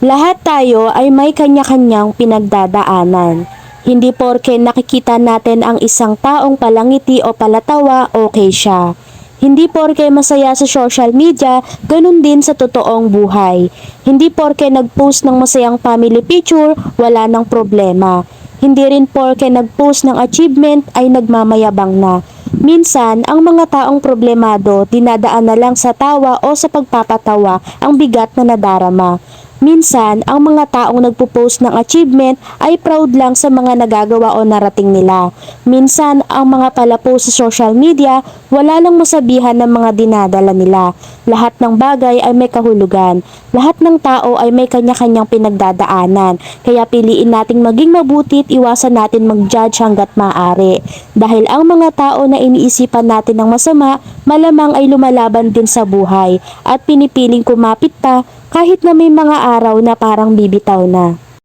Lahat tayo ay may kanya-kanyang pinagdadaanan. Hindi porke nakikita natin ang isang taong palangiti o palatawa, okay siya. Hindi porke masaya sa social media, ganun din sa totoong buhay. Hindi porke nag-post ng masayang family picture, wala nang problema. Hindi rin porke nag-post ng achievement ay nagmamayabang na. Minsan, ang mga taong problemado dinadaan na lang sa tawa o sa pagpapatawa ang bigat na nadarama. Minsan, ang mga taong nagpo-post ng achievement ay proud lang sa mga nagagawa o narating nila. Minsan, ang mga palapo sa social media, wala lang masabihan ng mga dinadala nila. Lahat ng bagay ay may kahulugan. Lahat ng tao ay may kanya-kanyang pinagdadaanan. Kaya piliin nating maging mabuti at iwasan natin mag-judge hanggat maaari. Dahil ang mga tao na iniisipan natin ng masama, malamang ay lumalaban din sa buhay at pinipiling kumapit pa kahit na may mga araw na parang bibitaw na.